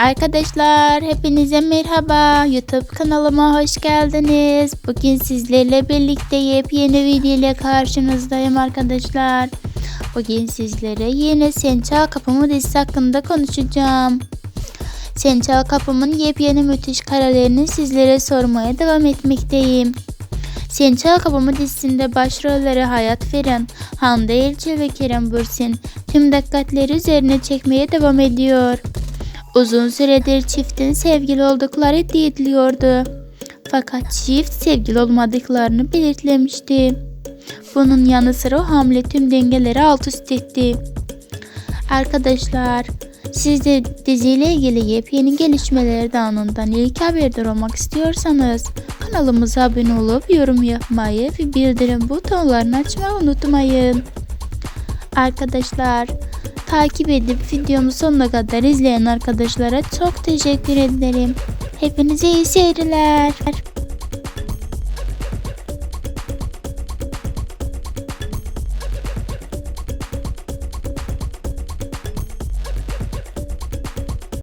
Arkadaşlar hepinize merhaba. YouTube kanalıma hoş geldiniz. Bugün sizlerle birlikte yepyeni video ile karşınızdayım arkadaşlar. Bugün sizlere yine Sen Çal Kapımı dizisi hakkında konuşacağım. Sen Çal Kapımın yepyeni müthiş karelerini sizlere sormaya devam etmekteyim. Sen Çal Kapımı dizisinde başrolleri Hayat Feren, Hande Elçi ve Kerem Bürsin tüm dikkatleri üzerine çekmeye devam ediyor. Uzun süredir çiftin sevgili oldukları iddia ediliyordu. Fakat çift sevgili olmadıklarını belirtlemişti. Bunun yanı sıra o hamle tüm dengeleri alt üst etti. Arkadaşlar siz de diziyle ilgili yepyeni gelişmeleri de anından ilk haberdar olmak istiyorsanız kanalımıza abone olup yorum yapmayı ve bildirim butonlarını açmayı unutmayın. Arkadaşlar takip edip videomu sonuna kadar izleyen arkadaşlara çok teşekkür ederim. Hepinize iyi seyirler.